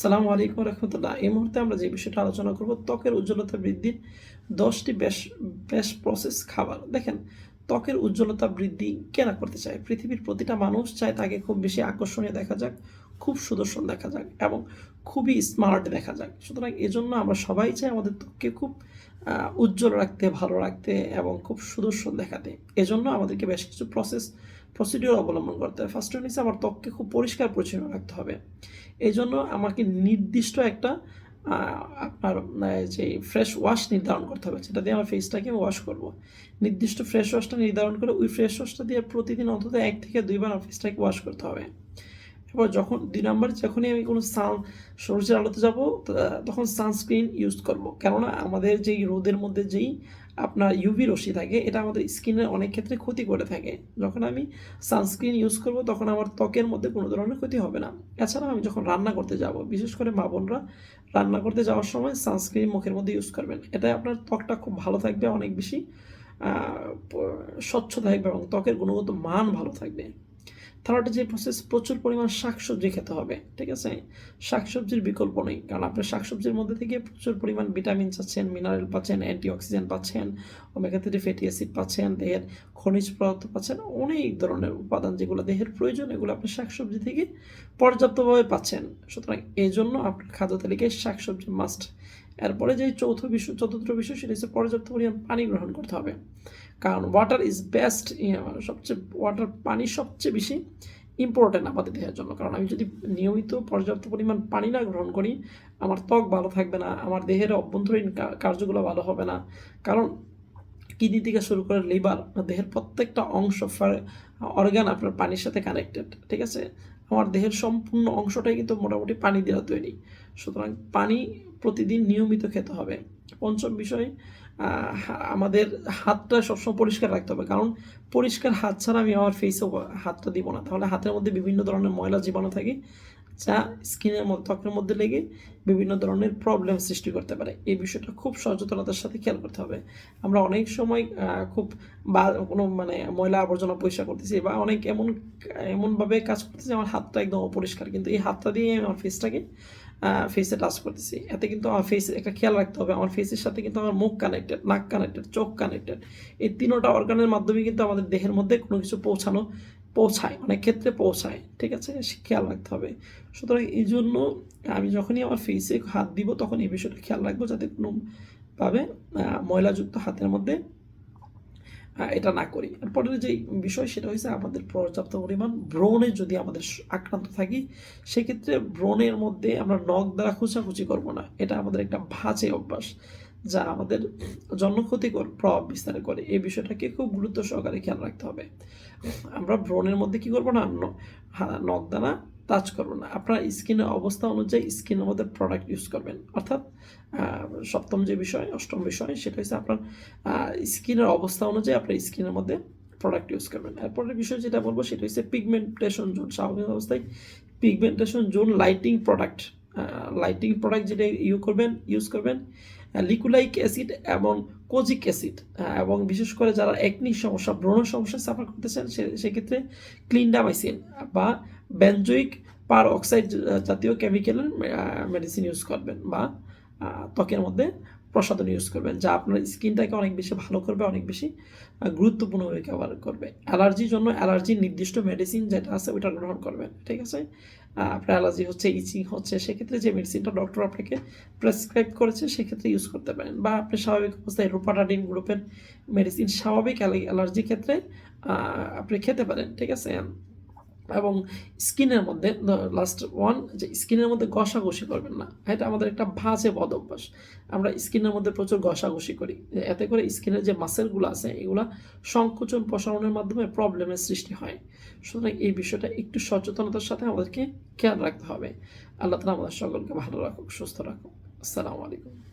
সালামু আলাইকুম রহমতুল্লাহ। এই মুহূর্তে আমরা যে বিষয়টা আলোচনা করব, ত্বকের উজ্জ্বলতা বৃদ্ধির দশটি বেশ বেশ প্রসেস খাবার। দেখেন, ত্বকের উজ্জ্বলতা বৃদ্ধি কেন করতে চায়? পৃথিবীর প্রতিটা মানুষ চায় তাকে খুব বেশি আকর্ষণীয় দেখা যাক, খুব সুদর্শন দেখা যাক এবং খুবই স্মার্ট দেখা যাক। সুতরাং এজন্য আমরা সবাই চাই আমাদের ত্বককে খুব উজ্জ্বল রাখতে, ভালো রাখতে এবং খুব সুদর্শন দেখাতে। এজন্য আমাদেরকে বেশ কিছু প্রসেস প্রসিডিওর অবলম্বন করতে হবে। ফার্স্ট হচ্ছে আমার ত্বককে খুব পরিষ্কার পরিচ্ছন্ন রাখতে হবে। এই জন্য আমাকে নির্দিষ্ট একটা আপনার যে ফ্রেশ ওয়াশ নির্ধারণ করতে হবে। সেটা দিয়ে আমার ফেসটাকে আমি ওয়াশ করব। নির্দিষ্ট ফ্রেশ ওয়াশটা নির্ধারণ করে ওই ফ্রেশ ওয়াশটা দিয়ে প্রতিদিন অন্তত এক থেকে দুইবার আমার ফেসটাকে ওয়াশ করতে হবে। এবার যখন দুই নম্বর যখনই আমি কোনো সান সূর্যের আলোতে যাব তখন সানস্ক্রিন ইউজ করব। কেননা আমাদের যেই রোদের মধ্যে যেই আপনার ইউভি রশ্মি থাকে, এটা আমাদের স্কিনের অনেক ক্ষেত্রে ক্ষতি করে থাকে। যখন আমি সানস্ক্রিন ইউজ করব, তখন আমার ত্বকের মধ্যে কোনো ধরনের ক্ষতি হবে না। এছাড়া আমি যখন রান্না করতে যাব, বিশেষ করে মা বোনরা রান্না করতে যাওয়ার সময় সানস্ক্রিন মুখের মধ্যে ইউজ করবেন। এতে আপনার ত্বকটা খুব ভালো থাকবে অনেক বেশি স্বচ্ছ থাকবে এবং ত্বকের গুণগত মান ভালো থাকবে। থার্ড যে প্রসেস প্রচুর পরিমাণ শাকসবজি খেতে হবে, ঠিক আছে? শাকসবজির বিকল্প নেই, কারণ আপনি শাকসবজির মধ্যে থেকে প্রচুর পরিমাণ ভিটামিন পাচ্ছেন মিনারেল পাচ্ছেন অ্যান্টিঅক্সিডেন্ট পাচ্ছেন ওমেগা থ্রি ফ্যাটি অ্যাসিড পাচ্ছেন, দেহের খনিজ পদার্থ পাচ্ছেন, অনেক ধরনের উপাদান যেগুলো দেহের প্রয়োজন, এগুলো আপনি শাকসবজি থেকে পর্যাপ্তভাবে পাচ্ছেন। সুতরাং এই জন্য আপনার খাদ্য তালিকায় শাকসবজি মাস্ট এরপরে যে চৌথ বিষয় চতুর্থ বিষয় সেটা হচ্ছে পর্যাপ্ত পরিমাণ পানি গ্রহণ করতে হবে। কারণ ওয়াটার ইজ বেস্ট সবচেয়ে ওয়াটার পানি সবচেয়ে বেশি ইম্পর্টেন্ট আমাদের দেহের জন্য। কারণ আমি যদি নিয়মিত পর্যাপ্ত পরিমাণ পানি না গ্রহণ করি, আমার ত্বক ভালো থাকবে না, আমার দেহের অভ্যন্তরীণ কার্যগুলো ভালো হবে না। কারণ কিডনি থেকে শুরু করে লিভার, দেহের প্রত্যেকটা অংশ অর্গান আপনার পানির সাথে কানেক্টেড ঠিক আছে? আমার দেহের সম্পূর্ণ অংশটাই কিন্তু মোটামুটি পানি দেওয়া তৈরি। সুতরাং পানি প্রতিদিন নিয়মিত খেতে হবে। পঞ্চম বিষয় আমাদের হাতটা সবসময় পরিষ্কার রাখতে হবে। কারণ পরিষ্কার হাত ছাড়া আমি আমার ফেসে হাতটা দিব না। তাহলে হাতের মধ্যে বিভিন্ন ধরনের ময়লা জীবাণু থাকে। যা স্কিনের মধ্যে ত্বকের মধ্যে লেগে বিভিন্ন ধরনের প্রবলেম সৃষ্টি করতে পারে। এই বিষয়টা খুব সচেতনতার সাথে খেয়াল করতে হবে। আমরা অনেক সময় খুব বা কোনো মানে ময়লা আবর্জনা পরিষ্কার করতেছি বা অনেক এমন, এমনভাবে কাজ করতেছি আমার হাতটা একদম অপরিষ্কার। কিন্তু এই হাতটা দিয়ে আমার ফেসটাকে ফেসে টাচ করতেছি। এতে কিন্তু আমার ফেস একটা খেয়াল রাখতে হবে। আমার ফেসের সাথে কিন্তু আমার মুখ কানেক্টেড নাক কানেক্টেড চোখ কানেক্টেড এই তিনোটা অর্গানের মাধ্যমে কিন্তু আমাদের দেহের মধ্যে কোনো কিছু পৌঁছানো পৌঁছায়, অনেক ক্ষেত্রে পৌঁছায়, ঠিক আছে? খেয়াল রাখতে হবে। সুতরাং এই জন্য আমি যখনই আমার ফেসে হাত দিব, তখন এই বিষয়টা খেয়াল রাখব যাতে কোনোভাবে ময়লাযুক্ত হাতের মধ্যে এটা না করি। এরপরের যে বিষয় সেটা হচ্ছে আমাদের পর্যাপ্ত পরিমাণ ব্রণে যদি আমাদের আক্রান্ত থাকি, সেক্ষেত্রে ব্রণের মধ্যে আমরা নখ দ্বারা খুচাখুচি করব না। এটা আমাদের একটা ভাঁজে অভ্যাস। যা আমাদের জন্য ক্ষতিকর, প্রভাব বিস্তার করে। এই বিষয়টাকে খুব গুরুত্ব সহকারে খেয়াল রাখতে হবে। আমরা ব্রণের মধ্যে কি করব না? ন- হা- নখ দ্বারা টাচ করব না। আপনার স্কিনের অবস্থা অনুযায়ী স্কিনের মধ্যে প্রোডাক্ট ইউজ করবেন। অর্থাৎ সপ্তম যে বিষয়, অষ্টম বিষয়, সেটা হচ্ছে আপনার স্কিনের অবস্থা অনুযায়ী আপনার স্কিনের মধ্যে প্রোডাক্ট ইউজ করবেন। এরপরের বিষয় যেটা বলব, সেটা হচ্ছে পিগমেন্টেশন জোন স্বাভাবিক অবস্থায় pigmentation zone lighting product lighting product যেটা ইউ করবেন ইউজ করবেন। লিকুলাইক অ্যাসিড এবং কোজিক অ্যাসিড এবং বিশেষ করে যারা একনি সমস্যা, ব্রণ সমস্যা সাফার করতেছেন সেক্ষেত্রে ক্লিনডামাইসিন বা বেনজোইক পার অক্সাইড জাতীয় কেমিক্যালের মেডিসিন ইউজ করবেন বা ত্বকের মধ্যে প্রসাধন ইউজ করবেন, যা আপনার স্কিনটাকে অনেক বেশি ভালো করবে, অনেক বেশি গুরুত্বপূর্ণ ভূমিকা করবে। অ্যালার্জির জন্য অ্যালার্জির নির্দিষ্ট মেডিসিন যেটা আছে ওইটা গ্রহণ করবেন, ঠিক আছে? আপনার অ্যালার্জি হচ্ছে ইচিং হচ্ছে, সেক্ষেত্রে যে মেডিসিনটা ডক্টর আপনাকে প্রেসক্রাইব করেছে, সেক্ষেত্রে ইউজ করতে পারেন। বা আপনি স্বাভাবিক অবস্থায় রোপাটাডিন গ্রুপের মেডিসিন স্বাভাবিক অ্যালার্জির ক্ষেত্রে আপনি খেতে পারেন, ঠিক আছে? এবং স্কিনের মধ্যে লাস্ট ওয়ান যে স্কিনের মধ্যে ঘষাঘষি করবেন না। এটা আমাদের একটা ভাঁজে বদ অভ্যাস। আমরা স্কিনের মধ্যে প্রচুর ঘষাঘষি করি। এতে করে স্কিনের যে মাসেলগুলো আছে, এগুলা সংকোচন প্রসারণের মাধ্যমে প্রবলেমের সৃষ্টি হয়। সুতরাং এই বিষয়টা একটু সচেতনতার সাথে আমাদেরকে খেয়াল রাখতে হবে। আল্লাহ তালা আমাদের সকলকে ভালো রাখুক, সুস্থ রাখুক। আসসালামু আলাইকুম।